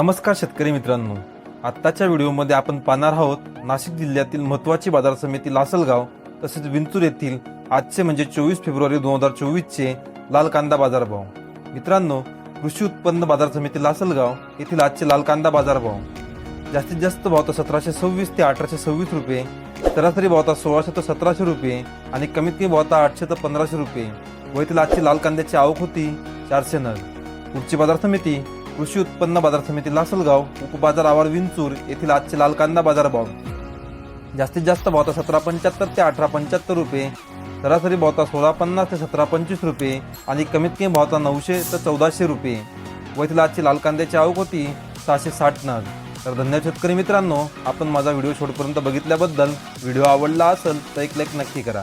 नमस्कार शेतकरी मित्रांनो. आत्ताच्या व्हिडिओमध्ये आपण पाहणार आहोत नाशिक जिल्ह्यातील महत्त्वाची बाजार समिती लासलगाव तसेच विंचूर येथील आजचे म्हणजे चोवीस फेब्रुवारी दोन हजार चोवीसचे लाल कांदा बाजारभाव. मित्रांनो कृषी उत्पन्न बाजार समिती लासलगाव येथील आजचे लाल कांदा बाजारभाव. जास्तीत जास्त भाव तर सतराशे सव्वीस ते अठराशे सव्वीस रुपये सरासरी भाव तर सोळाशे ते सतराशे रुपये आणि कमीत कमी भाव तर आठशे ते पंधराशे रुपये व येथील आजची लाल कांद्याची आवक होती चारशे नग. पुढची बाजार समिती कृषी उत्पन्न बाजार समिती लासलगाव उपबाजार आवार विंचूर येथील आजचे लाल कांदा बाजार भाव. जास्तीत जास्त भाव तर सतरा पंच्याहत्तर ते अठरा पंच्याहत्तर रुपये सरासरी भाव तर सोळा पन्नास ते सतरा पंचवीस रुपये आणि कमीत कमी भाव तर नऊशे तर चौदाशे रुपये. व इथला आजची लाल कांद्याची आवक होती सहाशे साठ नग. तर धन्यवाद शेतकरी मित्रांनो आपण माझा व्हिडिओ शेवटपर्यंत बघितल्याबद्दल व्हिडिओ आवडला असेल तर एक लाईक नक्की करा.